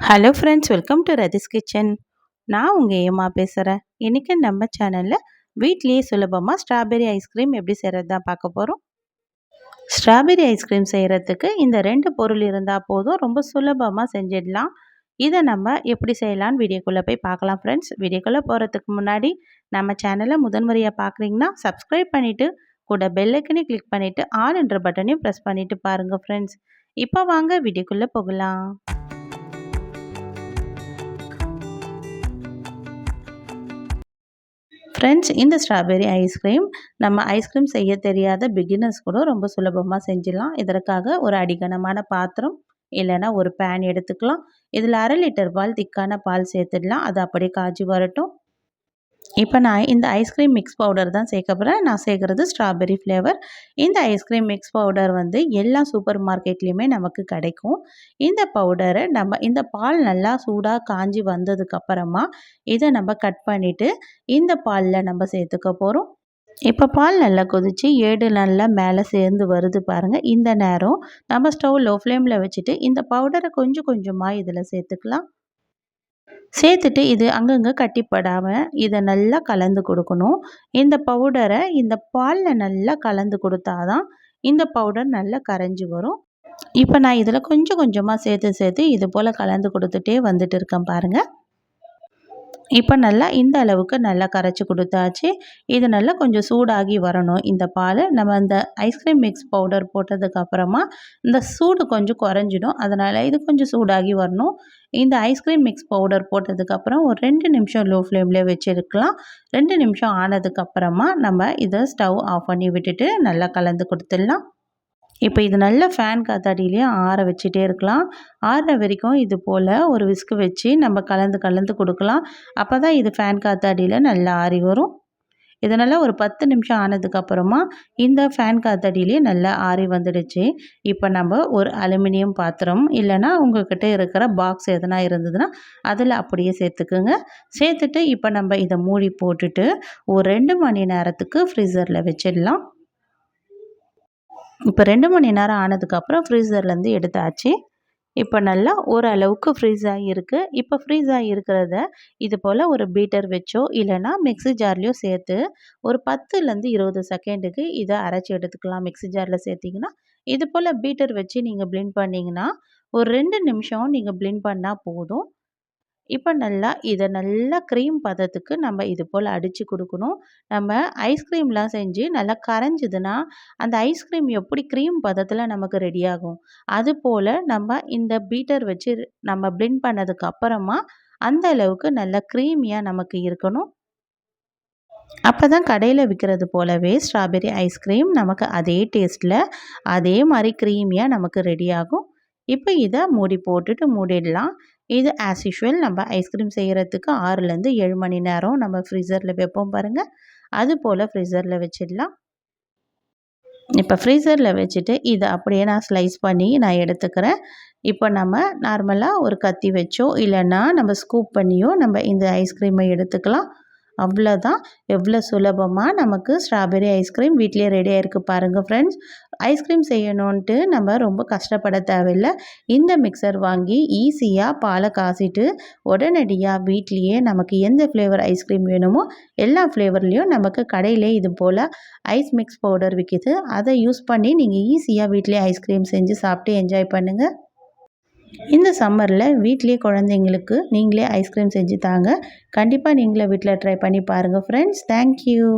Hello friends welcome to Rathi's kitchen நான் உங்கள் ஏமா பேசுகிறேன் இன்றைக்கி நம்ம சேனலில் வீட்லேயே சுலபமாக ஸ்ட்ராபெரி ஐஸ்கிரீம் எப்படி செய்கிறது தான் பார்க்க போகிறோம் ஸ்ட்ராபெரி ஐஸ்கிரீம் செய்கிறதுக்கு இந்த ரெண்டு பொருள் இருந்தால் போதும் ரொம்ப சுலபமாக செஞ்சிடலாம். இதை நம்ம எப்படி செய்யலான்னு வீடியோக்குள்ளே போய் பார்க்கலாம் ஃப்ரெண்ட்ஸ் வீடியோக்குள்ளே போகிறதுக்கு முன்னாடி நம்ம சேனலை முதன்முறையாக பார்க்குறீங்கன்னா சப்ஸ்கிரைப் பண்ணிவிட்டு கூட பெல்லைக்கனே கிளிக் பண்ணிவிட்டு ஆல் என்ற பட்டனையும் ப்ரெஸ் பண்ணிவிட்டு பாருங்கள் ஃப்ரெண்ட்ஸ் இப்போ வாங்க வீடியோக்குள்ளே போகலாம். ஃப்ரெண்ட்ஸ் இந்த ஸ்ட்ராபெரி ஐஸ்கிரீம் நம்ம ஐஸ்கிரீம் செய்ய தெரியாத பிகினர்ஸ் கூட ரொம்ப சுலபமாக செஞ்சிடலாம். இதற்காக ஒரு அடிகனமான பாத்திரம் இல்லைன்னா ஒரு பேன் எடுத்துக்கலாம். இதில் அரை லிட்டர் பால் திக்கான பால் சேர்த்துடலாம். அது அப்படியே காய்ச்சி வரட்டும். இப்போ நான் இந்த ஐஸ்கிரீம் மிக்ஸ் பவுடர் தான் சேர்க்க போகிறேன் நான் சேர்க்குறது ஸ்ட்ராபெரி ஃப்ளேவர் இந்த ஐஸ்கிரீம் மிக்ஸ் பவுடர் வந்து எல்லா சூப்பர் மார்க்கெட்லேயுமே நமக்கு கிடைக்கும். இந்த பவுடரை நம்ம இந்த பால் நல்லா சூடாக காஞ்சி வந்ததுக்கப்புறமா இதை நம்ம கட் பண்ணிவிட்டு இந்த பாலில் நம்ம சேர்த்துக்க போகிறோம் இப்போ பால் நல்லா கொதித்து ஏடு நல்லா மேலே சேர்ந்து வருது பாருங்கள் இந்த நேரம் நம்ம ஸ்டவ் லோ ஃப்ளேமில் வச்சுட்டு இந்த பவுடரை கொஞ்சம் கொஞ்சமாக இதில் சேர்த்துக்கலாம். சேர்த்துட்டு இது அங்கங்கே கட்டிப்படாமல் இதை நல்லா கலந்து கொடுக்கணும். இந்த பவுடரை இந்த பாலில் நல்லா கலந்து கொடுத்தா தான் இந்த பவுடர் நல்லா கரைஞ்சி வரும். இப்போ நான் இதில் கொஞ்சம் கொஞ்சமாக சேர்த்து சேர்த்து இது போல் கலந்து கொடுத்துட்டே வந்துட்டு இருக்கேன் பாருங்கள் இப்போ நல்லா இந்த அளவுக்கு நல்லா கரைச்சி கொடுத்தாச்சு. இது நல்லா கொஞ்சம் சூடாகி வரணும். இந்த பால் நம்ம இந்த ஐஸ்கிரீம் மிக்ஸ் பவுடர் போட்டதுக்கப்புறமா இந்த சூடு கொஞ்சம் குறைஞ்சிடும். அதனால் இது கொஞ்சம் சூடாகி வரணும். இந்த ஐஸ்கிரீம் மிக்ஸ் பவுடர் போட்டதுக்கப்புறம் ஒரு ரெண்டு நிமிஷம் லோ ஃப்ளேம்லேயே வச்சுருக்கலாம். ரெண்டு நிமிஷம் ஆனதுக்கப்புறமா நம்ம இதை ஸ்டவ் ஆஃப் பண்ணி விட்டுட்டு நல்லா கலந்து கொடுத்துடலாம். இப்போ இது நல்ல ஃபேன் காத்தாடியிலையும் ஆற வச்சுட்டே இருக்கலாம். ஆறுற வரைக்கும் இது போல் ஒரு விஸ்கு வச்சு நம்ம கலந்து கலந்து கொடுக்கலாம். அப்போ தான் இது ஃபேன் காத்தாடியில் நல்லா ஆறி வரும். இதனால் ஒரு பத்து நிமிஷம் ஆனதுக்கப்புறமா இந்த ஃபேன் காத்தாடியிலே நல்லா ஆறி வந்துடுச்சு. இப்போ நம்ம ஒரு அலுமினியம் பாத்திரம் இல்லைனா உங்கள்கிட்ட இருக்கிற பாக்ஸ் எதனா இருந்ததுன்னா அதில் அப்படியே சேர்த்துக்குங்க. சேர்த்துட்டு இப்போ நம்ம இதை மூடி போட்டுட்டு ஒரு ரெண்டு மணி நேரத்துக்கு ஃப்ரீசரில் வச்சிடலாம். இப்போ ரெண்டு மணி நேரம் ஆனதுக்கப்புறம் ஃப்ரீசர்லேருந்து எடுத்தாச்சு. இப்போ நல்லா ஓரளவுக்கு ஃப்ரீஸ் ஆகியிருக்கு இப்போ ஃப்ரீஸ் ஆகியிருக்கிறத இது போல் ஒரு பீட்டர் வச்சோ இல்லைனா மிக்ஸி ஜார்லேயோ சேர்த்து ஒரு பத்துலேருந்து இருபது செகண்டுக்கு இதை அரைச்சி எடுத்துக்கலாம். மிக்ஸி ஜாரில் சேர்த்திங்கன்னா இது போல் பீட்டர் வச்சு நீங்கள் ப்ளின் பண்ணிங்கன்னா ஒரு ரெண்டு நிமிஷம் நீங்கள் ப்ளின் பண்ணால் போதும். இப்போ நல்லா இதை நல்லா க்ரீம் பதத்துக்கு நம்ம இது போல் அடித்து கொடுக்கணும். நம்ம ஐஸ்கிரீம்லாம் செஞ்சு நல்லா கரைஞ்சிதுன்னா அந்த ஐஸ்கிரீம் எப்படி க்ரீம் பதத்தில் நமக்கு ரெடியாகும் அது அதுபோல் நம்ம இந்த பீட்டர் வச்சு நம்ம பிளெண்ட் பண்ணதுக்கு அப்புறமா அந்த அளவுக்கு நல்லா க்ரீமியாக நமக்கு இருக்கணும். அப்போ தான் கடையில் விற்கிறது போலவே ஸ்ட்ராபெரி ஐஸ்கிரீம் நமக்கு அதே டேஸ்ட்டில் அதே மாதிரி க்ரீமியாக நமக்கு ரெடியாகும் இப்போ இதை மூடி போட்டுட்டு மூடிடலாம். இது ஆஸ் யூஷுவல் நம்ம ஐஸ்கிரீம் செய்கிறதுக்கு ஆறுலேருந்து ஏழு மணி நேரம் நம்ம ஃப்ரீசரில் வைப்போம் பாருங்கள் அது போல் ஃப்ரீசரில் வச்சிடலாம். இப்போ ஃப்ரீசரில் வச்சுட்டு இதை அப்படியே நான் ஸ்லைஸ் பண்ணி நான் எடுத்துக்கிறேன். இப்போ நம்ம நார்மலாக ஒரு கத்தி வச்சோ இல்லைன்னா நம்ம ஸ்கூப் பண்ணியோ நம்ம இந்த ஐஸ்கிரீமை எடுத்துக்கலாம். அவ்வளோதான் எவ்வளோ சுலபமாக நமக்கு ஸ்ட்ராபெரி ஐஸ்கிரீம் வீட்லேயே ரெடியாக இருக்குது பாருங்கள் ஃப்ரெண்ட்ஸ் ஐஸ்கிரீம் செய்யணுன்ட்டு நம்ம ரொம்ப கஷ்டப்பட தேவையில்லை. இந்த மிக்சர் வாங்கி ஈஸியாக பாலை காசிட்டு உடனடியாக வீட்லேயே நமக்கு எந்த ஃப்ளேவர் ஐஸ்கிரீம் வேணுமோ எல்லா ஃப்ளேவர்லேயும் நமக்கு கடையிலே இது போல் ஐஸ் மிக்ஸ் பவுடர் விற்கிது அதை யூஸ் பண்ணி நீங்கள் ஈஸியாக வீட்லேயே ஐஸ்கிரீம் செஞ்சு சாப்பிட்டு என்ஜாய் பண்ணுங்கள் இந்த சம்மரில் வீட்லேயே குழந்தைங்களுக்கு நீங்களே ஐஸ்கிரீம் செஞ்சு தாங்க. கண்டிப்பாக நீங்களே வீட்டில் ட்ரை பண்ணி பாருங்கள் ஃப்ரெண்ட்ஸ் தேங்க்யூ